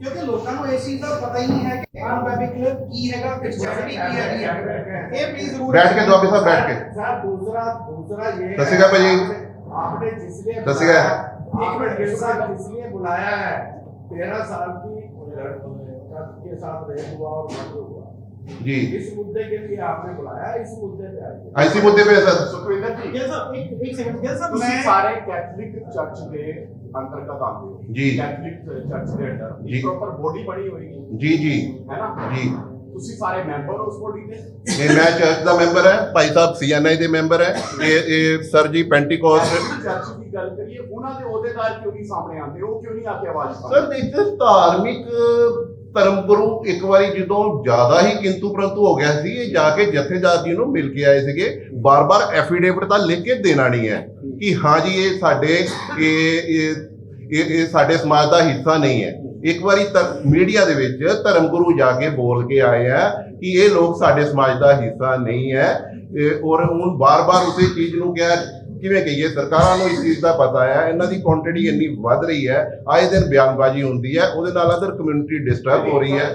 ਕਿਉਂਕਿ ਲੋਕਾਂ ਨੂੰ ਇਸ ਚੀਜ਼ ਦਾ ਪਤਾ ਹੀ ਨਹੀਂ ਹੈ ਕਿ ਅਨਬੈਬਲਿਕਲ ਕੀ ਹੈਗਾ ਕ੍ਰਿਸਚੀਅਨਿਟੀ ਕੀ ਹੈਗੀ ਹੈ ਇਹ ਪਲੀਜ਼ ਜ਼ਰੂਰ बैठ के दुआबी साहब बैठ के सर दूसरा दूसरा ये सत श्री अकाल भाई। आपने जिसलिए सत श्री अकाल। बुलाया- एक मिनट मेरे साथ जिसलिए बुलाया है तेरह साल की लड़की के साथ रेप हुआ और मर्डर हुआ ਜੀ इस मुद्दे के लिए आपने बुलाया इस मुद्दे पे आइए ਐਸੀ ਮੁੱਦੇ पे सर ਸੁਖਵਿੰਦਰ ਜੀ ਗਿਲ ਸਾਹਿਬ ਇੱਕ ਇੱਕ ਸੈਕਿੰਡ ਗਿਲ ਸਾਹਿਬ ਤੁਸੀਂ ਮੈਂ ਸਾਰੇ ਕੈਥੋਲਿਕ ਚਰਚ ਦੇ ਅੰਤਰਗਤ ਆਉਂਦੇ ਹੋ। ਜੀ। ਕੈਥੋਲਿਕ ਚਰਚ ਦੇ ਅੰਦਰ। ਜੀ। ਪ੍ਰੋਪਰ ਬੋਡੀ ਬਣੀ ਹੋਏਗੀ। ਜੀ ਜੀ। ਹੈ ਨਾ? ਜੀ। ਤੁਸੀਂ ਸਾਰੇ ਮੈਂਬਰ ਹੋ ਉਸ ਬੋਡੀ ਦੇ? ਇਹ ਮੈਂ ਚਰਚ ਦਾ ਮੈਂਬਰ ਹੈ। ਭਾਈ ਸਾਹਿਬ ਸੀਐਨਆਈ ਦੇ ਮੈਂਬਰ ਹੈ। ਇਹ ਇਹ ਸਰ ਜੀ ਪੈਂਟੀਕੋਸਟ ਚਰਚ ਦੀ ਗੱਲ ਕਰੀਏ ਉਹਨਾਂ ਦੇ ਅਹੁਦੇਦਾਰ ਕਿਉਂ ਨਹੀਂ ਸਾਹਮਣੇ ਆਉਂਦੇ? ਉਹ ਕਿਉਂ ਨਹੀਂ ਆ ਕੇ ਆਵਾਜ਼ ਸਰ ਉਠਾਉਂਦੇ ਦੇਖੋ ਧਾਰਮਿਕ ਧਰਮ ਗੁਰੂ ਇੱਕ ਵਾਰੀ ਜਦੋਂ ਜ਼ਿਆਦਾ ਹੀ ਕਿੰਤੂ ਪ੍ਰੰਤੂ ਹੋ ਗਿਆ ਸੀ ਇਹ ਜਾ ਕੇ ਜਥੇਦਾਰ ਜੀ ਨੂੰ ਮਿਲ ਕੇ ਆਏ ਸੀਗੇ। ਬਾਰ-ਬਾਰ ਐਫੀਡੇਵਿਟ ਤਾਂ ਲਿਖ ਕੇ ਦੇਣਾ ਨਹੀਂ ਹੈ। ਕਿ ਹਾਂ ਜੀ, ਇਹ ਸਾਡੇ, ਇਹ ਇਹ ਸਾਡੇ ਸਮਾਜ ਦਾ ਹਿੱਸਾ ਨਹੀਂ ਹੈ। ਇੱਕ ਵਾਰੀ ਮੀਡੀਆ ਦੇ ਵਿੱਚ ਧਰਮ ਗੁਰੂ ਜਾ ਕੇ ਬੋਲ ਕੇ ਆਏ ਆ ਕਿ ਇਹ ਲੋਕ ਸਾਡੇ ਸਮਾਜ ਦਾ ਹਿੱਸਾ ਨਹੀਂ ਹੈ। ਔਰ ਹੁਣ ਬਾਰ-ਬਾਰ ਉਸੇ ਚੀਜ਼ ਨੂੰ ਕਿਹਾ, ਕਿਵੇਂ ਕਹੀਏ, ਸਰਕਾਰਾਂ ਨੂੰ ਇਸ ਚੀਜ਼ ਦਾ ਪਤਾ ਹੈ, ਇਹਨਾਂ ਦੀ ਕੁਆਂਟੀਟੀ ਇੰਨੀ ਵੱਧ ਰਹੀ ਹੈ, ਆਏ ਦਿਨ ਬਿਆਨਬਾਜ਼ੀ ਹੁੰਦੀ ਹੈ, ਉਹਦੇ ਨਾਲ ਅਦਰ ਕਮਿਊਨਿਟੀ ਡਿਸਟਰਬ ਹੋ ਰਹੀ ਹੈ।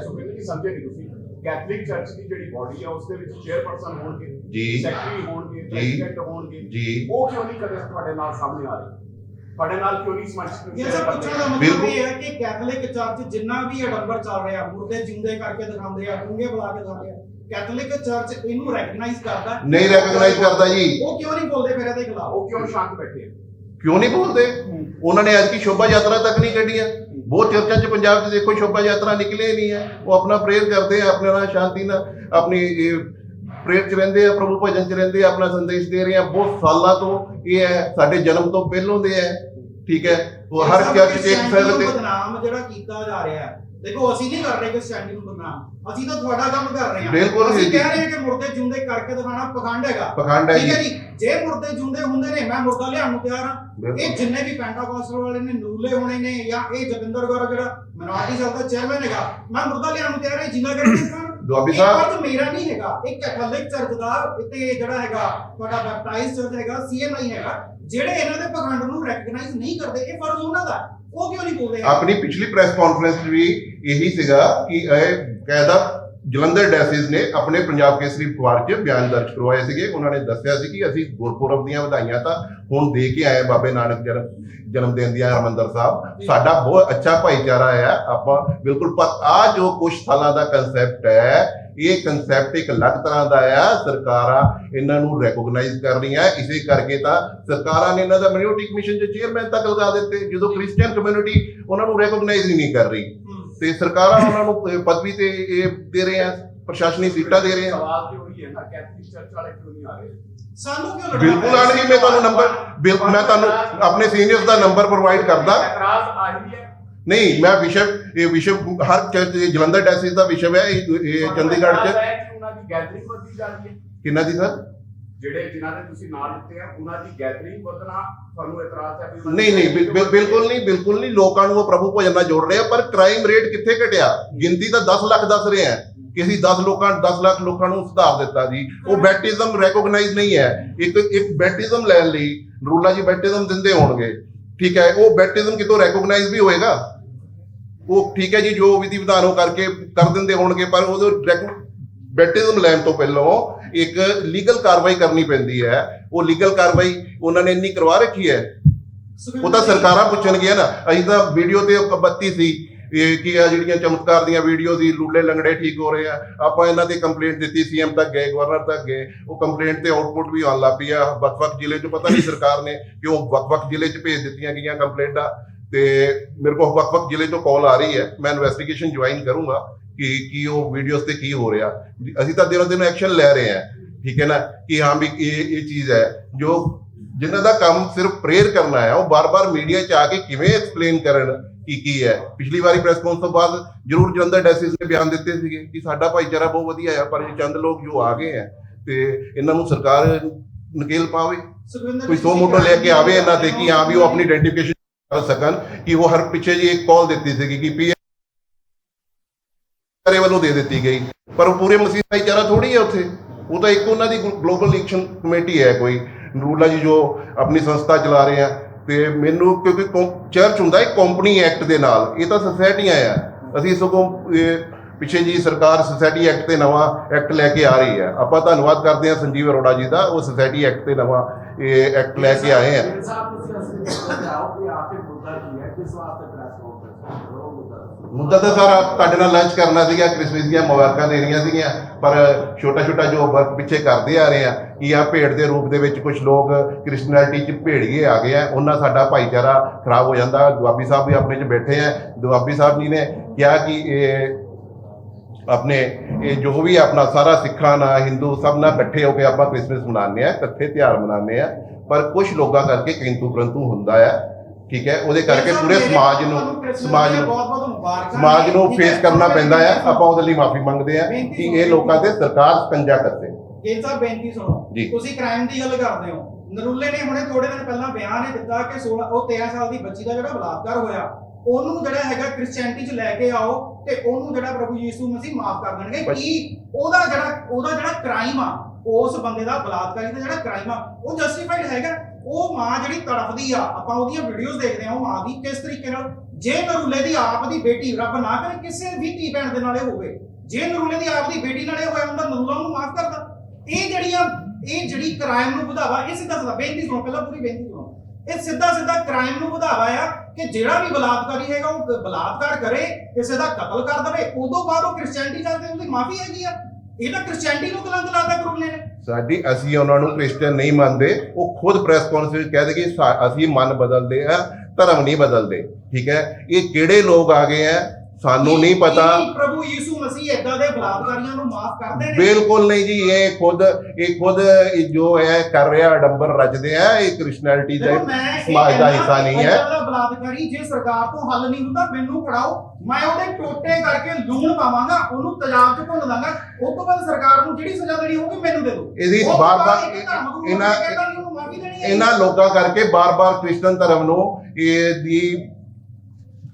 ਕੈਥੋਲਿਕ ਚਰਚ ਦੀ ਜਿਹੜੀ ਬਾਡੀ ਹੈ ਉਸ ਦੇ ਵਿੱਚ ਚੇਅਰਪਰਸਨ ਹੋਣਗੇ। ਜੀ। ਸੈਕਟਰੀ ਹੋਣਗੇ। ਪ੍ਰੈਜ਼ੀਡੈਂਟ ਹੋਣਗੇ ਜੀ। ਉਹ ਕਿਉਂ ਨਹੀਂ ਕਦੇ ਤੁਹਾਡੇ ਨਾਲ ਸਾਹਮਣੇ ਆ ਰਹੇ ਤੁਹਾਡੇ ਨਾਲ ਕਿਉਂ ਨਹੀਂ ਸਮਾਜ ਗਿਲ ਸਾਹਿਬ ਪੁੱਛਣ ਦਾ ਮਤਲਬ ਬਿਲਕੁਲ। ਇਹ ਹੈ ਕਿ ਕੈਥੋਲਿਕ ਚਰਚ ਜਿੰਨਾ ਵੀ ਅਡੰਬਰ ਚੱਲ ਰਿਹਾ ਮੁਰਦੇ ਜਿਉਂਦੇ ਕਰਕੇ ਦਿਖਾਉਂਦੇ ਆ ਡੂੰਘੇ ਬੁਲਾ ਕੇ ਦਿਖਾਉਂਦੇ ਆ ਕੈਥੋਲਿਕ ਚਰਚ ਇਹਨੂੰ ਰੈਕਗਨਾਈਜ਼ ਕਰਦਾ ਹੈ। ਨਹੀਂ ਰੈਕਗਨਾਈਜ਼ ਕਰਦਾ ਜੀ ਉਹ ਕਿਉਂ ਨਹੀਂ ਬੋਲਦੇ ਫਿਰ ਇਹਦੇ ਖਿਲਾਫ ਉਹ ਕਿਉਂ ਸ਼ਾਂਤ ਬੈਠੇ ਆ? ਕਿਉਂ ਨਹੀਂ ਬੋਲਦੇ ਉਹਨਾਂ ਨੇ ਅੱਜ ਕੀ ਸ਼ੋਭਾ ਯਾਤਰਾ ਤੱਕ ਨਹੀਂ ਕੱਢੀਆਂ ਬਹੁਤ ਚਰਚਾਂ 'ਚ ਪੰਜਾਬ 'ਚ ਦੇਖੋ ਸ਼ੋਭਾ ਯਾਤਰਾ ਨਿਕਲੇ ਨਹੀਂ ਹੈ ਉਹ ਆਪਣਾ ਪ੍ਰੇਅਰ ਕਰਦੇ ਆ ਆਪਣੇ ਨਾਲ ਸ਼ਾਂਤੀ ਨਾਲ ਆਪਣੀ ਪ੍ਰੇਅਰ 'ਚ ਰਹਿੰਦੇ ਆ ਪ੍ਰਭੂ ਭਜਨ 'ਚ ਰਹਿੰਦੇ ਆ ਆਪਣਾ ਸੰਦੇਸ਼ ਦੇ ਰਹੇ ਆ। ਬਹੁਤ ਸਾਲਾਂ ਤੋਂ ਇਹ ਹੈ ਸਾਡੇ ਜਨਮ ਤੋਂ ਪਹਿਲੋਂ ਦੇ ਹੈ। ਠੀਕ ਹੈ? ਉਹ ਹਰ ਚਰਚ 'ਚ ਇੱਕ ਨੂੰ ਤੇ ਬਦਨਾਮ ਜਿਹੜਾ ਕੀਤਾ ਜਾ ਰਿਹਾ ਹੈ। ਦੇਖੋ ਅਸੀਂ ਨਹੀਂ ਕਰ ਰਹੇ ਕਿ ਸਟੈਂਡਿੰਗ ਨੂੰ ਬਦਨਾਮ। ਅਸੀਂ ਤਾਂ ਤੁਹਾਡਾ ਕੰਮ ਕਰ ਰਹੇ ਹਾਂ। ਬਿਲਕੁਲ ਅਸੀਂ ਜੀ। ਕਹਿ ਰਹੇ ਹਾਂ ਕਿ ਮੁਰਦੇ ਜਿਉਂਦੇ ਕਰਕੇ ਦਿਖਾਣਾ ਪਖੰਡ ਹੈਗਾ। ਪਖੰਡ ਹੈ ਠੀਕ ਹੈ ਜੀ। ਮੁਰਦੇ ਜਿਉਂਦੇ ਹੁੰਦੇ ਨੇ ਮੈਂ ਮੁਰਦਾ ਲਿਆਉਣ ਨੂੰ ਤਿਆਰ ਹਾਂ। ਇਹ ਜਿੰਨੇ ਵੀ ਪੈਂਟਾਕੋਸਟਲ ਵਾਲੇ ਨੇ ਨੂਲੇ ਹੋਣੇ ਨੇ ਜਾਂ ਇਹ ਜਤਿੰਦਰ ਗੌਰ ਜਿਹੜਾ ਮਿਨੋਰਟੀ ਸੈਲ ਦਾ ਚੇਅਰਮੈਨ ਹੈਗਾ ਮੈਂ ਮੁਰਦਾ ਲਿਆਉਣ ਨੂੰ ਤਿਆਰ ਹਾਂ। ਜਿੰਨਾ ਕਰਕੇ ਦੁਆਬੀ ਇਹ ਸਾਹਿਬ? ਫਰਜ਼ ਮੇਰਾ ਨਹੀਂ ਹੈਗਾ। ਇੱਕ ਕੈਥੋਲਿਕ ਚਰਚ ਦਾ ਤੇ ਜਿਹੜਾ ਹੈਗਾ ਤੁਹਾਡਾ ਬੈਪਟਾਈਜ਼ ਚਰਚ ਹੈਗਾ ਸੀਐਮਆਈ ਹੈਗਾ ਜਿਹੜੇ ਇਹਨਾਂ ਦੇ ਪਖੰਡ ਨੂੰ ਰੈਕਗਨਾਈਜ਼ ਨਹੀਂ ਕਰਦੇ ਇਹ ਫਰਜ਼ ਉਹਨਾਂ ਦਾ। ਉਹ ਕਿਉਂ ਨਹੀਂ ਬੋਲਦੇ? ਆਪਣੀ ਪਿਛਲੀ ਪ੍ਰੈਸ ਕਾਨਫਰੰਸ 'ਚ ਵੀ ਇਹੀ ਸੀਗਾ ਕਿ ਇਹ ਕਾਇਦਾ ਜਲੰਧਰ ਡੈਸਿਸ ਨੇ ਆਪਣੇ ਪੰਜਾਬ ਕੇਸਰੀ ਅਖਬਾਰ 'ਚ ਬਿਆਨ ਦਰਜ ਕਰਵਾਏ ਸੀਗੇ। ਉਹਨਾਂ ਨੇ ਦੱਸਿਆ ਸੀ ਕਿ ਅਸੀਂ ਗੁਰਪੁਰਬ ਦੀਆਂ ਵਧਾਈਆਂ ਤਾਂ ਹੁਣ ਦੇ ਕੇ ਆਏ ਬਾਬੇ ਨਾਨਕ ਜਨਮ ਜਨਮ ਦਿਨ ਦੀਆਂ ਹਰਮੰਦਰ ਸਾਹਿਬ। ਸਾਡਾ ਬਹੁਤ ਅੱਛਾ ਭਾਈਚਾਰਾ ਹੈ। ਆਪਾਂ ਬਿਲਕੁਲ ਪਰ ਆ ਜੋ ਕੁਝ ਸਾਲਾਂ ਦਾ ਕਨਸੈਪਟ ਹੈ ਇਹ ਕਨਸੈਪਟ ਇੱਕ ਅਲੱਗ ਤਰ੍ਹਾਂ ਦਾ ਆ। ਸਰਕਾਰਾਂ ਇਹਨਾਂ ਨੂੰ ਰੈਕੋਗਨਾਈਜ਼ ਕਰ ਰਹੀਆਂ। ਇਸੇ ਕਰਕੇ ਤਾਂ ਸਰਕਾਰਾਂ ਨੇ ਇਹਨਾਂ ਦਾ ਮਿਨਿਓਰਟੀ ਕਮਿਸ਼ਨ ਦੇ ਚੇਅਰਮੈਨ ਤੱਕ ਲਗਾ ਦਿੱਤੇ। ਜਦੋਂ ਕ੍ਰਿਸਚੀਅਨ ਕਮਿਊਨਿਟੀ ਉਹਨਾਂ ਨੂੰ ਰੈਕੋਗਨਾਈਜ਼ ਹੀ ਨਹੀਂ ਕਰ ਰਹੀ। ਤੇ ਸਰਕਾਰਾਂ ਉਹਨਾਂ ਨੂੰ ਪਦਵੀ ਤੇ ਇਹ ਦੇ ਰਹੇ ਆ ਪ੍ਰਸ਼ਾਸਨੀ ਸੀਟਾਂ ਦੇ ਰਹੇ ਆ। ਸਵਾਲ ਤੇ ਉਹੀ ਹੈ? ਨਾ ਕੈਥੋਲਿਕ ਚਰਚ ਵਾਲੇ ਕਿਉਂ ਨਹੀਂ ਆ ਰਹੇ? ਸਾਨੂੰ ਕਿਉਂ ਲੜਨਾ ਬਿਲਕੁਲ? ਆਣਗੇ ਮੈਂ ਤੁਹਾਨੂੰ ਨੰਬਰ ਮੈਂ ਤੁਹਾਨੂੰ ਆਪਣੇ ਸੀਨੀਅਰਸ ਦਾ ਨੰਬਰ ਪ੍ਰੋਵਾਈਡ ਕਰਦਾ। ਇਤਰਾਜ਼ ਆ ਰਹੀ ਹੈ? ਨਹੀਂ ਮੈਂ ਵਿਸ਼ਵ ਇਹ ਵਿਸ਼ਵ ਹਰ ਚਰਚ ਜਲੰਧਰ ਡੈਸਿਸ ਦਾ ਵਿਸ਼ਵ ਹੈ ਇਹ ਚੰਡੀਗੜ੍ਹ ਚ। ਹੈ ਕਿ ਉਹਨਾਂ ਦੀ ਗੈਦਰਿੰਗ ਵਧਦੀ ਜਾ ਰਹੀ ਹੈ? ਕਿੰਨਾ ਦੀ ਸਰ ਜਿਹੜੇ ਜਿਨ੍ਹਾਂ ਦੇ ਤੁਸੀਂ ਨਾਂ ਦਿੱਤੇ ਆ ਉਹਨਾਂ ਦੀ ਗੈਦਰਿੰਗ ਵਧਣਾ ਤੁਹਾਨੂੰ ਇਤਰਾਜ਼ ਹੈ ਵੀ ਨਹੀਂ ਨਹੀਂ ਬਿਲ- ਬਿਲ- ਬਿਲਕੁਲ ਨਹੀਂ ਬਿਲਕੁਲ ਨਹੀਂ। ਲੋਕਾਂ ਨੂੰ ਉਹ ਪ੍ਰਭੂ ਭਜਨ ਨਾਲ ਜੋੜ ਰਹੇ ਆ ਪਰ ਕ੍ਰਾਈਮ ਰੇਟ ਕਿੱਥੇ ਘਟਿਆ? ਗਿਣਤੀ ਤਾਂ 10 ਲੱਖ ਦੱਸ ਰਹੇ ਆ। ਕਿ ਅਸੀਂ 10 ਲੋਕਾਂ 10 ਲੱਖ ਲੋਕਾਂ ਨੂੰ ਸੁਧਾਰ ਦਿੱਤਾ ਜੀ। ਉਹ ਬੈਪਟਿਜ਼ਮ ਰੈਕੋਗਨਾਈਜ਼ ਨਹੀਂ ਹੈ। ਇੱਕ ਇੱਕ ਬੈਪਟਿਜ਼ਮ ਲੈਣ ਲਈ ਰੂਲਾ ਜੀ ਬੈਪਟਿਜ਼ਮ ਦਿੰਦੇ ਹੋਣਗੇ। ਠੀਕ ਹੈ ਉਹ ਬੈਪਟਿਜ਼ਮ ਕਿਤੋਂ ਰੈਕੋਗਨਾਈਜ਼ ਵੀ ਹੋਏਗਾ? ਉਹ ਠੀਕ ਹੈ ਜੀ ਜੋ ਵਿਧੀ ਵਿਧਾਨ ਉਹ ਕਰਕੇ ਕਰ ਦਿੰਦੇ ਹੋਣਗੇ ਪਰ ਉਹਦੇ ਬੈਪਟਿਜ਼ਮ ਲੈਣ ਤੋਂ ਪਹਿਲਾਂ ਇੱਕ ਲੀਗਲ ਕਾਰਵਾਈ ਕਰਨੀ ਪੈਂਦੀ ਹੈ। ਉਹ ਲੀਗਲ ਕਾਰਵਾਈ ਉਹਨਾਂ ਨੇ ਇੰਨੀ ਕਰਵਾ ਰੱਖੀ ਹੈ। ਉਹ ਤਾਂ ਸਰਕਾਰਾਂ ਪੁੱਛਣਗੀਆਂ ਨਾ। ਅਸੀਂ ਤਾਂ ਵੀਡੀਓ ਤੇ ਬੱਤੀ ਸੀ ਇਹ ਕੀ ਆ ਜਿਹੜੀਆਂ ਚਮਤਕਾਰ ਦੀਆਂ ਵੀਡੀਓ ਦੀ ਲੂਲੇ ਲੰਗੜੇ ਠੀਕ ਹੋ ਰਹੇ ਆ। ਆਪਾਂ ਇਹਨਾਂ ਤੇ ਕੰਪਲੇਂਟ ਦਿੱਤੀ ਸੀਐਮ ਤੱਕ ਗਏ ਗਵਰਨਰ ਤੱਕ ਗਏ। ਉਹ ਕੰਪਲੇਂਟ ਤੇ ਆਊਟਪੁੱਟ ਵੀ ਆਉਣ ਲੱਗ ਪਈ ਆ। ਵੱਖ-ਵੱਖ ਜ਼ਿਲ੍ਹੇ 'ਚ ਪਤਾ ਨਹੀਂ ਸਰਕਾਰ ਨੇ ਕਿਉਂ ਵੱਖ-ਵੱਖ ਜ਼ਿਲ੍ਹੇ 'ਚ ਭੇਜ ਦਿੱਤੀਆਂ ਗਈਆਂ ਕੰਪਲੇਂਟਾਂ ਤੇ ਮੇਰੇ ਕੋਲ ਵੱਖ-ਵੱਖ ਜ਼ਿਲ੍ਹੇ ਤੋਂ ਕਾਲ ਆ ਰਹੀ ਹੈ। ਮੈਂ ਇਨਵੈਸਟੀਗੇਸ਼ਨ ਜੁਆਇਨ ਕਰੂੰਗਾ। ਕਿ ਕੀ ਉਹ ਵੀਡੀਓਜ਼ ਤੇ ਕੀ ਹੋ ਰਿਹਾ। ਅਸੀਂ ਤਾਂ ਦਿਨੋਂ ਦਿਨ ਐਕਸ਼ਨ ਲੈ ਰਹੇ ਹਾਂ। ਠੀਕ ਹੈ ਨਾ? ਕਿ ਹਾਂ ਵੀ ਇਹ ਇਹ ਚੀਜ਼ ਹੈ। ਜੋ ਜਿਨ੍ਹਾਂ ਦਾ ਕੰਮ ਸਿਰਫ ਪ੍ਰੇਅਰ ਕਰਨਾ ਹੈ ਉਹ ਬਾਰ-ਬਾਰ ਮੀਡੀਆ 'ਚ ਆ ਕੇ ਕਿਵੇਂ ਐਕਸਪਲੇਨ ਕਰਨ ਕੀ ਕੀ ਹੈ? ਪਿਛਲੀ ਵਾਰੀ ਪ੍ਰੈਸ ਕਾਨਫਰੰਸ ਤੋਂ ਬਾਅਦ ਜਰੂਰ ਜਲੰਧਰ ਡੈਸਿਸ ਨੇ ਬਿਆਨ ਦਿੱਤੇ ਸੀਗੇ ਕਿ ਸਾਡਾ ਭਾਈਚਾਰਾ ਬਹੁਤ ਵਧੀਆ ਹੈ ਪਰ ਇਹ ਚੰਦ ਲੋਕ ਜੋ ਆ ਗਏ ਹੈ ਤੇ ਇਹਨਾਂ ਨੂੰ ਸਰਕਾਰ ਨਕੇਲ ਪਾਵੇ। ਕੋਈ ਸੋ ਮੋਟੋ ਲੈ ਕੇ ਆਵੇ ਇਹਨਾਂ ਤੇ ਕਿ ਹਾਂ ਵੀ ਉਹ ਆਪਣੀ ਆਇਡੈਂਟੀਫਿਕੇਸ਼ਨ ਕਰ ਸਕਣ ਕਿ ਉਹ ਹਰ ਪਿੱਛੇ ਜੀ ਇੱਕ ਕਾਲ ਦਿੱਤੀ ਸੀਗੀ ਕਿ ਪੀ ਕਰੇ ਦੇ ਦਿੱਤੀ ਗਈ। ਪਰ ਉਹ ਪੂਰੇ ਮਸੀਹ ਭਾਈਚਾਰਾ ਥੋੜੀ ਹੈ ਉੱਥੇ। ਉਹ ਤਾਂ ਇੱਕ ਉਹਨਾਂ ਦੀ ਗਲੋਬਲ ਇਲੈਕਸ਼ਨ ਕਮੇਟੀ ਹੈ ਕੋਈ। ਨੂਰਲਾ ਜੀ ਜੋ ਆਪਣੀ ਸੰਸਥਾ ਚਲਾ ਰਹੇ ਆ। ਤੇ ਮੈਨੂੰ ਕਿਉਂਕਿ ਚਰਚ ਹੁੰਦਾ ਇੱਕ ਕੰਪਨੀ ਐਕਟ ਦੇ ਨਾਲ। ਇਹ ਤਾਂ ਸੁਸਾਇਟੀਆਂ ਆ। ਅਸੀਂ ਸਗੋਂ ਪਿੱਛੇ ਜੀ ਸਰਕਾਰ ਸੁਸਾਇਟੀ ਐਕਟ ਤੇ ਨਵਾਂ ਐਕਟ ਲੈ ਕੇ ਆ ਰਹੀ ਹੈ। ਆਪਾਂ ਧੰਨਵਾਦ ਕਰਦੇ ਹਾਂ ਸੰਜੀਵ ਅਰੋੜਾ ਜੀ ਦਾ। ਉਹ ਸੁਸਾਇਟੀ ਐਕਟ ਤੇ ਨਵਾਂ ਇਹ ਐਕਟ ਲੈ ਕੇ ਆਏ ਆ। ਸਾਹਿਬ, ਤੁਸੀਂ ਅਸਲੀ ਮੁੱਦੇ ਤੇ ਕਿ ਆਖਿਰ ਮੁੱਦਾ ਕੀ ਹੈ? ਕਿਸ ਵਾਸਤੇ ਮੁੱਦਾ ਤਾਂ ਸਾਰਾ ਤੁਹਾਡੇ ਨਾਲ ਲੰਚ ਕਰਨਾ ਸੀਗਾ ਕ੍ਰਿਸਮਸ ਦੀਆਂ ਮੁਬਾਰਕਾਂ ਦੇਣੀਆਂ ਸੀਗੀਆਂ ਪਰ ਛੋਟਾ ਛੋਟਾ ਜੋ ਵਰਕ ਪਿੱਛੇ ਕਰਦੇ ਆ ਰਹੇ ਆ ਕਿ ਆ ਭੇਡ ਦੇ ਰੂਪ ਦੇ ਵਿੱਚ ਕੁਝ ਲੋਕ ਕ੍ਰਿਸਚੀਅਨਿਟੀ ਚ ਭੇੜੀਏ ਆ ਗਏ ਆ ਉਹਨਾਂ ਸਾਡਾ ਭਾਈਚਾਰਾ ਖਰਾਬ ਹੋ ਜਾਂਦਾ। ਦੁਆਬੀ ਸਾਹਿਬ ਵੀ ਆਪਣੇ ਚ ਬੈਠੇ ਆ। ਦੁਆਬੀ ਸਾਹਿਬ ਜੀ ਨੇ ਕਿਹਾ ਕਿ ਇਹ ਆਪਣੇ ਇਹ ਜੋ ਵੀ ਆਪਣਾ ਸਾਰਾ ਸਿੱਖਾਂ ਨਾਲ ਹਿੰਦੂ ਸਭ ਨਾਲ ਇਕੱਠੇ ਹੋ ਕੇ ਆਪਾਂ ਕ੍ਰਿਸਮਸ ਮਨਾਉਂਦੇ ਆ ਇਕੱਠੇ ਤਿਉਹਾਰ ਮਨਾਉਂਦੇ ਆ ਪਰ ਕੁਝ ਲੋਕਾਂ ਕਰਕੇ ਕਿੰਤੂ ਪ੍ਰੰਤੂ ਹੁੰਦਾ ਆ ਠੀਕ ਹੈ? ਉਹਦੇ ਕਰਕੇ ਪੂਰੇ ਸਮਾਜ ਨੂੰ ਸਮਾਜ ਨੂੰ ਬਹੁਤ ਬਹੁਤ ਮੁਬਾਰਕਾਂ ਸਮਾਜ ਨੂੰ ਫੇਸ ਕਰਨਾ ਪੈਂਦਾ ਆ ਆਪਾਂ ਉਹਦੇ ਲਈ ਮਾਫੀ ਮੰਗਦੇ ਆ ਕਿ ਇਹ ਲੋਕਾਂ ਤੇ ਸਰਕਾਰ ਸਕੰਜਾ ਕਰਦੇ ਗਿੱਲ ਸਾਹਿਬ ਬੇਨਤੀ ਸੁਣੋ। ਤੁਸੀਂ ਕ੍ਰਾਈਮ ਦੀ ਗੱਲ ਕਰਦੇ ਹੋ। ਨਰੁੱਲੇ ਨੇ ਹੁਣੇ ਥੋੜੇ ਦਿਨ ਪਹਿਲਾਂ ਬਿਆਨ ਇਹ ਦਿੱਤਾ ਕਿ 16 ਉਹ 13 ਸਾਲ ਦੀ ਬੱਚੀ ਦਾ ਜਿਹੜਾ ਬਲਾਤਕਾਰ ਹੋਇਆ ਉਹਨੂੰ ਜਿਹੜਾ ਹੈਗਾ ਕ੍ਰਿਸਚੀਅਨਿਟੀ ਚ ਲੈ ਕੇ ਆਓ ਤੇ ਉਹਨੂੰ ਜਿਹੜਾ ਪ੍ਰਭੂ ਯੀਸ਼ੂ ਮਸੀਹ ਮਾਫ ਕਰ ਦੇਣਗੇ। ਕੀ ਉਹਦਾ ਜਿਹੜਾ ਉਹਦਾ ਜਿਹੜਾ ਕ੍ਰਾਈਮ ਆ ਉਸ ਬੰਦੇ ਦਾ ਬਲਾਤਕਾਰੀ ਦਾ ਜਿਹੜਾ ਕ੍ਰਾਈਮ ਆ ਉਹ ਜਸਟੀਫਾਈਡ ਹੈਗਾ? ਉਹ ਮਾਂ ਜਿਹੜੀ ਤੜਫਦੀ ਆ ਆਪਾਂ ਉਹਦੀਆਂ ਵੀਡੀਓਜ਼ ਦੇਖਦੇ ਆ ਉਹ ਮਾਂ ਦੀ ਕਿਸ ਤਰੀਕੇ ਨਾਲ ਜੇ ਨਰੁੱਲੇ ਦੀ ਆਪ ਦੀ ਬੇਟੀ ਰੱਬ ਨਾ ਕਰੇ, ਕਿਸੇ ਵੀ ਧੀ ਭੈਣ ਦੇ ਨਾਲ ਹੋਵੇ ਜੇ ਨਰੁੱਲੇ ਦੀ ਆਪ ਦੀ ਬੇਟੀ ਨਾਲ ਹੋਇਆ ਹੁੰਦਾ ਨਰੁੱਲਾ ਨੂੰ ਮਾਫ ਕਰਦਾ ਇਹ ਜਿਹੜੀਆਂ, ਇਹ ਜਿਹੜੀ ਕ੍ਰਾਈਮ ਨੂੰ ਵਧਾਵਾ, ਇਹ ਸਿੱਧਾ ਸਿੱਧਾ, ਬੇਨਤੀ ਸੁਣੋ, ਪਹਿਲਾਂ ਪੂਰੀ ਬੇਨਤੀ ਸੁਣੋ। ਇਹ ਸਿੱਧਾ ਸਿੱਧਾ ਕ੍ਰਾਈਮ ਨੂੰ ਵਧਾਵਾ ਆ ਕਿ ਜਿਹੜਾ ਵੀ ਬਲਾਤਕਾਰੀ ਹੈਗਾ, ਉਹ ਬਲਾਤਕਾਰ ਕਰੇ, ਕਿਸੇ ਦਾ ਕਤਲ ਕਰ ਦਵੇ, ਉਦੋਂ ਬਾਅਦ ਉਹ ਕ੍ਰਿਸਚੀਅਨਿਟੀ ਜਾਂਦੇ, ਉਹਦੀ ਮਾਫੀ ਹੈਗੀ ਆ। ਇਹ ਤਾਂ ਕ੍ਰਿਸਚੀਅਨਿਟੀ ਨੂੰ ਕਲੰਕ ਲਾਦਾ ਕਰੂਲੇ ਨੇ। ਸਾਡੀ, ਅਸੀਂ ਉਹਨਾਂ ਨੂੰ ਕ੍ਰਿਸਚੀਅਨ ਨਹੀਂ ਮੰਨਦੇ, ਉਹ ਖੁਦ ਪ੍ਰੈਸ ਕਾਨਫਰੰਸ ਵਿੱਚ ਕਹਿ ਦੇ ਕਿ ਅਸੀਂ ਮਨ ਬਦਲਦੇ ਆ ਧਰਮ ਨਹੀਂ ਬਦਲਦੇ ਠੀਕ ਹੈ? ਇਹ ਕਿਹੜੇ ਲੋਕ ਆ ਗਏ ਆ? ਸਾਨੂੰ ਨਹੀਂ ਪਤਾ। ਪ੍ਰਭੂ ਯੀਸ਼ੂ ਮਸੀਹ ਏਦਾਂ ਦੇ ਬਲਾਤਕਾਰੀਆਂ ਨੂੰ ਮਾਫ ਕਰਦੇ ਨੇ? ਬਿਲਕੁਲ ਨਹੀਂ ਜੀ ਇਹ ਖੁਦ ਇਹ ਖੁਦ ਜੋ ਹੈ ਕਰ ਰਿਹਾ ਅਡੰਬਰ ਰਚਦੇ ਆ ਇਹ ਕ੍ਰਿਸਚੀਅਨਿਟੀ ਦਾ ਸਮਾਜ ਦਾ ਹਿੱਸਾ ਨਹੀਂ ਹੈ। ਬਲਾਤਕਾਰੀ ਜੇ ਸਰਕਾਰ ਤੋਂ ਹੱਲ ਨਹੀਂ ਹੁੰਦਾ ਮੈਨੂੰ ਫੜਾਓ। ਮੈਂ ਉਹਦੇ ਟੋਟੇ ਕਰਕੇ ਲੂਣ ਪਾਵਾਂਗਾ ਉਹਨੂੰ ਤੇਜ਼ਾਬ 'ਚ ਭੁੰਨ ਦਾਂਗਾ। ਉਸ ਤੋਂ ਬਾਅਦ ਸਰਕਾਰ ਨੂੰ ਜਿਹੜੀ ਸਜ਼ਾ ਦੇਣੀ ਹੋਊਗੀ ਮੈਨੂੰ ਦੇ ਦਿਓ। ਇਹਦੀ ਉਹ ਤੋਂ ਬਾਰ ਬਾਅਦ ਬਾਰ ਇੱਕ ਧਰਮ ਗੁਰੂ ਇਹਨਾਂ ਇਹਨਾਂ ਲੋਕਾਂ ਕਰਕੇ ਬਾਰ-ਬਾਰ ਕ੍ਰਿਸਚਨ ਧਰਮ ਨੂੰ ਇਹ ਦੀ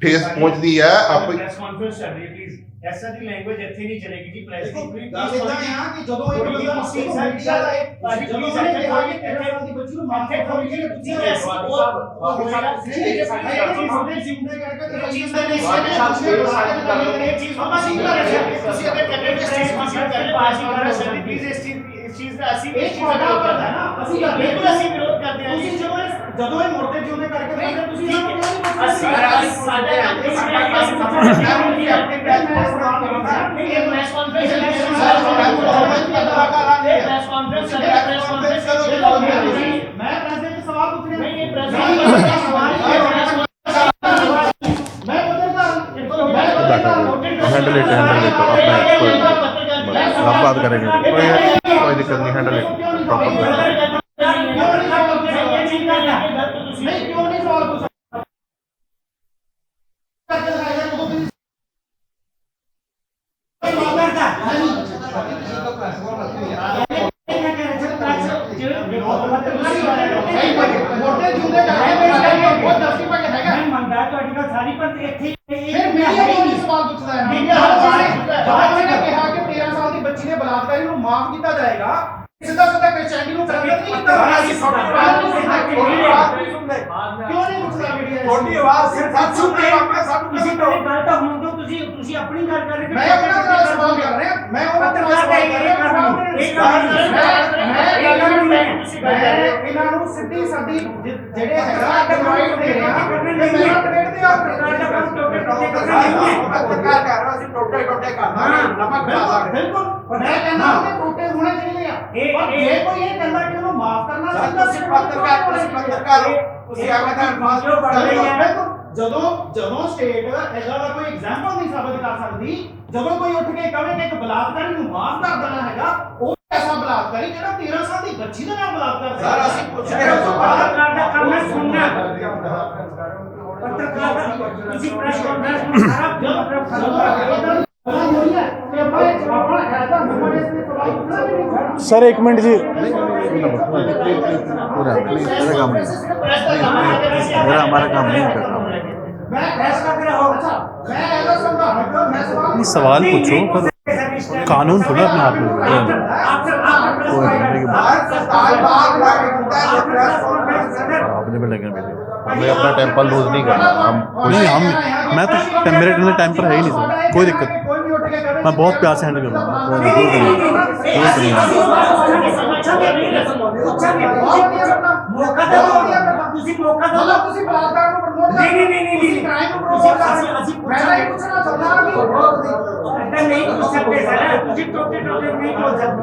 ਠੇਸ ਪਹੁੰਚਦੀ ਹੈ। ਆਪ ਪ੍ਰੈਸ ਕਾਨਫਰੰਸ ਚੱਲ ਰਹੀ ਹੈ ਪਲੀਜ਼ ਐਸਾ ਦੀ ਲੈਂਗੁਏਜ ਇੱਥੇ ਨਹੀਂ ਚਲੇਗੀ ਜੀ ਪ੍ਰੈਸ ਦੇਖੋ ਦੀ ਗੱਲ ਇਦਾਂ ਆ ਕਿ ਜਦੋਂ ਇੱਕ ਬੰਦਾ ਮਸੀਹ ਮੀਡੀਆ ਦਾ ਜਦੋਂ ਉਹਨੇ ਕਿਹਾ ਕਿ 13 ਸਾਲ ਦੀ ਬੱਚੀ ਨੂੰ ਥੋੜ੍ਹੀ ਜਿਹੀ ਤੁਸੀਂ ਐਸੀ ਉਹ ਨਹੀਂ ਜੇ ਸਾਡੇ ਜਿਉਂਦੇ ਜਿਉਂਦੇ ਕਰਕੇ ਤੇ ਇਹ ਚੀਜ਼ ਬੱਚੀ ਦਾ ਦੇ ਨਹੀਂ ਨੇ ਇਹ ਚੀਜ਼ ਆਪਾਂ ਨਹੀਂ ਕਰ ਰਹੇ ਤੁਸੀਂ ਅਗਰ ਕਹਿੰਦੇ ਕਿ ਸਟੇਜ ਮਾਸਟਰ ਕਰ ਪਾਸੀ ਕਰ ਸਕਦੇ ਪਲੀਜ਼ ਇਸ ਚੀਜ਼ ਇਸ ਚੀਜ਼ ਦਾ ਅਸੀਂ ਵੀ ਇਹ ਇਸ ਚੀਜ਼ ਦਾ ਤੁਹਾਡਾ ਵਿਰੋਧ ਕਰਦੇ ਹੈ ਨਾ, ਹਾਂ ਅਸੀਂ ਕਰਦੇ ਹਾਂ। ਬਿਲਕੁਲ ਅਸੀਂ ਵਿਰੋਧ ਕਰਦੇ ਹਾਂ ਤੁਸੀਂ ਜੀ ਜਦੋਂ ਇਹ ਜਦੋਂ ਇਹ ਮੁਰਦੇ ਜਿਉਂਦੇ ਕਰਕੇ ਨਹੀਂ, ਫਿਰ ਤੁਸੀਂ ਠੀਕ ਇਹਨਾਂ ਨੂੰ ਕਿਉਂ ਨਹੀਂ ਅਸੀਂ ਪੁੱਛਦੇ? ਅਸੀਂ ਸਾਡੇ ਇਸ ਵਿੱਚ ਅਸੀਂ ਨਹੀਂ ਆਪਣੇ ਪ੍ਰੈਸ ਕਾਨਫਰੰਸ ਨਹੀਂ ਇਹ ਪ੍ਰੈਸ ਕਾਨਫਰੰਸ ਹੈ ਆਵਾਜ਼ ਸਿਰਫ ਸੱਚ ਸੁਣਦੇ ਆਪਾਂ ਸਾਨੂੰ ਤੁਸੀਂ ਪਹਿਲੇ ਗੱਲ ਤਾਂ ਹੁਣ ਤੋਂ ਤੁਸੀਂ ਤੁਸੀਂ ਆਪਣੀ ਗੱਲ ਕਰ ਰਹੇ ਹੋ। ਮੈਂ ਉਹਨਾਂ ਨਾਲ ਸਵਾਲ ਕਰ ਰਿਹਾ। ਮੈਂ ਉਹਨਾਂ ਪੱਤਰਕਾਰ ਸਵਾਲ ਕਰ ਰਿਹਾ ਇਹ ਗੱਲ ਨਹੀਂ। ਮੈਂ ਇਹਨਾਂ ਨੂੰ ਮੈਂ ਕਰ ਹੋ। ਇਹਨਾਂ ਨੂੰ ਸਿੱਧੀ ਸਾਡੀ ਜਿਹੜੇ ਹੈਗਾ ਡਿਵਾਈਡ ਦੇ ਰਿਹਾ ਤੇ ਮੇਰਾ ਡਿਬੇਟ ਦੇ ਆ। ਪੱਤਰਕਾਰ ਕਰ ਰਹੇ ਅਸੀਂ ਟੋਟੇ ਟੋਟੇ ਕਰਨਾ ਨਮਕ ਪਾ ਸਕਦੇ ਬਿਲਕੁਲ। ਮੈਂ ਕਹਿੰਦਾ ਉਹਦੇ ਟੋਟੇ ਹੋਣੇ ਚਾਹੀਦੇ ਆ। ਪਰ ਜੇ ਕੋਈ ਇਹ ਕਹਿੰਦਾ ਕਿ ਉਹਨੂੰ ਮਾਫ ਕਰਨਾ ਸਰ, ਚਾਹੀਦਾ ਤੁਸੀਂ ਪੱਤਰਕਾਰ ਪੱਤਰਕਾਰ ਹੋ। ਤੁਸੀਂ ਦਾ ਅਲਫਾਜ਼ ਜੋ ਬਣ ਰਹੀ ਹੈ। ਬਿਲਕੁਲ। ਜਦੋਂ ਜਦੋਂ ਸਟੇਟ ਇਹਦਾ ਦਾ ਕੋਈ ਐਗਜ਼ਾਮਪਲ ਨਹੀਂ ਸਾਬਤ ਕਰ ਸਕਦੀ ਜਦੋਂ ਕੋਈ ਉੱਠ ਕੇ ਕਹੇ ਕਿ ਇੱਕ ਬਲਾਤਕਾਰੀ ਨੂੰ ਮਾਫ ਕਰ ਦੇਣਾ ਹੈਗਾ ਉਹ ਐਸਾ ਬਲਾਤਕਾਰੀ ਜਿਹੜਾ 13 ਸਾਲ ਦੀ ਬੱਚੀ ਦੇ ਨਾਲ ਬਲਾਤਕਾਰ ਸਰ, ਕਰਦਾ। ਅਸੀਂ ਪੁੱਛ ਰਹੇ ਹਾਂ ਪੱਤਰਕਾਰ ਦਾ ਕੰਮ ਹੈ ਸੁਣਨਾ ਪੱਤਰਕਾਰ ਦਾ ਤੁਸੀਂ ਪ੍ਰੈਸ ਕਾਨਫਰੰਸ ਨੂੰ ਸਾਰਾ ਜਦੋਂ ਜੋ ਜਦੋਂ ਇਦਾਂ ਦੀ ਗੱਲ ਹੋਈ ਹੈ ਤੇ ਆਪਾਂ ਆਪਣਾ ਐਸਾ ਨੰਬਰ ਇਸ ਤੇ ਸਵਾਲ ਪੁੱਛਣਾ ਵੀ ਨਹੀਂ सर एक मिनट जी पूरा प्लीज मेरा काम नहीं मेरा हमारा काम नहीं करता नहीं सवाल पूछो पर कानून थोड़ा अपने हाथ में है। हमें अपना टेम्पर लूज नहीं करना हम नहीं हम मैं तो मेरे इतने टेम्पर है ही नहीं सर कोई दिक्कत नहीं मैं बहुत प्यार से हैंडल करूँगा कोई नहीं कोई नहीं कोई नहीं ਮੌਕਾ ਦਿਓ ਤੁਸੀਂ ਮੌਕਾ ਦਿਓ ਮਤਲਬ ਤੁਸੀਂ ਬਲਾਤਕਾਰ ਨੂੰ ਪ੍ਰਮੋਟ ਨਹੀਂ ਨਹੀਂ ਨਹੀਂ ਨਹੀਂ ਤੁਸੀਂ ਕ੍ਰਾਈਮ ਨੂੰ ਪ੍ਰਮੋਟ ਕਰ ਰਹੇ ਹੋ ਅਸੀਂ ਮੈਂ ਤਾਂ ਇਹ ਪੁੱਛਣਾ ਚਾਹੁੰਦਾ ਹਾਂ ਕਿ ਇੱਦਾਂ ਨਹੀਂ ਪੁੱਛ ਸਕਦੇ ਸਰ ਤੁਸੀਂ ਟੋਟੇ ਟੋਟੇ ਨਹੀਂ ਬੋਲ ਸਕਦੇ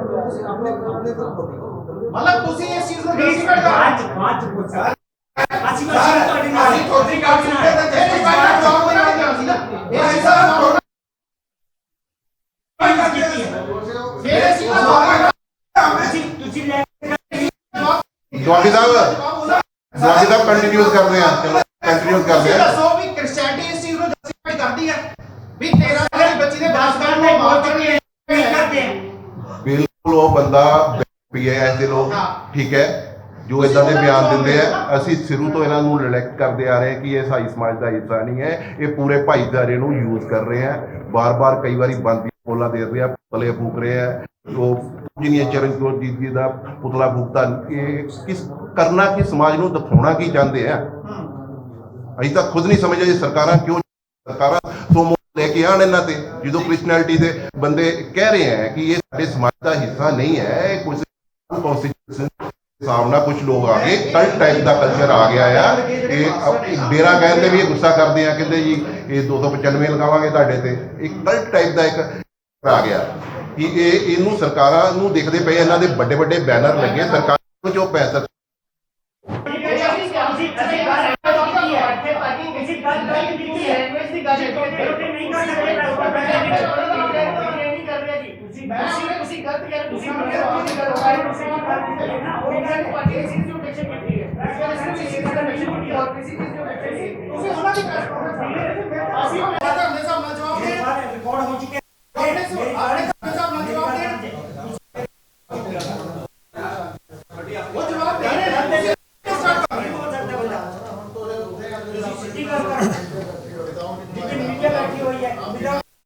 ਮਤਲਬ ਤੁਸੀਂ ਇਸ ਚੀਜ਼ ਨੂੰ ਪਲੀਜ਼ ਜਸਟੀਫਾਈ ਕਰ ਬਾਅਦ ਚ- ਬਾਅਦ ਚ ਪੁੱਛ ਅਸੀਂ ਅਸੀਂ ਤੁਹਾਡੇ ਨਾਲ ਅਸੀਂ ਤੁਹਾਡੀ ਗੱਲ ਸੁਣਦੇ ਤਾਂ ਜਸਟੀਫਾਈ ਕਰ ਜਵਾਬ ਦੇਣਾ ਨਹੀਂ ਜਾਣਾ ਸੀ ਨਾ ਇਹ ਚੀਜ਼ਾਂ ਦਾ ਫਿਰ ਇਹ ਚੀਜ਼ਾਂ ਦਾ ਤੁਸੀਂ ਤੁਸੀਂ ਲੈ ਜਵਾਬੀ ਸਾਹਿਬ ਜਵਾਬੀ ਸਾਹਿਬ ਕੰਟੀਨਿਊਸ ਕਰਦੇ ਆ ਚਲੋ ਕੰਟੀਨਿਊਸ ਕਰਦੇ ਤੁਸੀਂ ਆ ਦੱਸੋ ਵੀ ਕ੍ਰਿਸਚੀਅਨਟੀ ਇਸ ਚੀਜ਼ ਨੂੰ ਜਸਟੀਫਾਈ ਕਰਦੀ ਹੈ? ਵੀ 13 ਸਾਲ ਦੀ ਬੱਚੀ ਦੇ ਨਹੀਂ ਨੂੰ ਬਹੁਤ ਚੁੱਕੀ ਹੈ। ਨਹੀਂ ਕਰਦੇ हैं ਬਿਲਕੁਲ ਉਹ ਬੰਦਾ ਪੀ ਹੈ ਐਸੇ ਲੋਕ ਹਾਂ। ਠੀਕ ਹੈ? ਜੋ ਇਦਾਂ ਦੇ ਬਿਆਨ ਦਿੰਦੇ ਆ ਅਸੀਂ ਸ਼ੁਰੂ ਤੋਂ ਇਹਨਾਂ ਨੂੰ ਰਿਲੈਕਟ ਕਰਦੇ ਆ ਰਹੇ ਕਿ ਇਹ ਸਾਈ ਸਮਾਜ ਦਾ ਹਿੱਸਾ ਨਹੀਂ ਹੈ ਇਹ ਪੂਰੇ ਭਾਈਚਾਰੇ ਨੂੰ ਯੂਜ਼ ਕਰ ਰਹੇ ਆ। ਬਾਰ-ਬਾਰ ਕਈ ਵਾਰੀ ਬੰਦੀ ਬੋਲਾ ਦੇ ਰਹੇ ਆ ਪੁਤਲੇ ਫੂਕ ਰਹੇ ਆ। ਉਹ ਜਿਨੀਆਂ ਚਰਨਜੋਤ ਜੀ ਜੀ ਦਾ ਪੁਤਲਾ ਫੂਕਤਾ ਇਹ ਕਿਸ ਕਰਨਾ ਕੀ ਸਮਾਜ ਨੂੰ ਦਿਖਾਉਣਾ ਕੀ ਚਾਹੁੰਦੇ ਆ? ਅਸੀਂ ਤਾਂ ਖੁਦ ਨਹੀਂ ਸਮਝਿਆ ਇਹ ਸਰਕਾਰਾਂ ਕਿਉਂ ਸਰਕਾਰਾਂ ਤੋਂ ਲੈ ਕੇ ਆਣ ਇਹਨਾਂ ਤੇ, ਜਦੋਂ ਕ੍ਰਿਸਚੀਅਨਿਟੀ ਦੇ ਬੰਦੇ ਕਹਿ ਰਹੇ ਆ ਕਿ ਇਹ ਸਾਡੇ ਸਮਾਜ ਦਾ ਹਿੱਸਾ ਨਹੀਂ ਹੈ, ਇਹ ਕੁਝ ਕਨਸਟੀਟਿਊਸ਼ਨ ਸਾਹਮਣਾ ਕੁਝ ਲੋਕ ਆ ਗਏ ਕਲਟ ਟਾਈਪ ਦਾ ਕਲਚਰ ਆ ਗਿਆ ਆ ਇਹ ਅਪ- ਡੇਰਾ ਕਹਿੰਦੇ ਵੀ ਇਹ ਗੁੱਸਾ ਕਰਦੇ ਆ, ਕਹਿੰਦੇ ਜੀ ਇਹ 295 ਲਗਾਵਾਂਗੇ ਤੁਹਾਡੇ ਤੇ। ਇੱਕ ਕਲਟ ਟਾਈਪ ਦਾ ਇੱਕ ਆ ਗਿਆ ਕਿ ਇਹ ਇਹਨੂੰ ਸਰਕਾਰਾਂ ਨੂੰ ਦੇਖਦੇ ਪਏ ਇਹਨਾਂ ਦੇ ਵੱਡੇ ਵੱਡੇ ਬੈਨਰ ਲੱਗੇ, ਸਰਕਾਰ ਨੂੰ ਜੋ ਪੈਸਾ ਤੁਸੀਂ ਗਲਤ ਕਰ ਤੁਸੀਂ ਗਲਤ ਕਰ ਰਹੇ ਹੋ। ਤੁਸੀਂ ਗਲਤ ਕਰ ਰਹੇ ਹੋ। ਉਹ ਗੱਲ ਪਾਰਟੀ ਦੀ ਚੀਜ਼ ਨੂੰ ਟੈਕਸ਼ਨ ਕੀਤੀ ਹੈ। ਕਿਸੇ ਦਾ ਟੈਕਸ਼ਨ ਕੀਤੀ ਹੈ। ਕਿਸੇ ਚੀਜ਼ ਨੂੰ ਟੈਕਸ਼ਨ ਕੀਤੀ ਤੁਸੀਂ ਉਹਨਾਂ ਦੀ ਗੱਲ ਕਰੋ ਅਸੀਂ ਉਹਨਾਂ ਦੇ ਨਾਲ ਜਵਾਬ ਦੇ ਰਿਕਾਰਡ ਹੋ। ਚੁੱਕੇ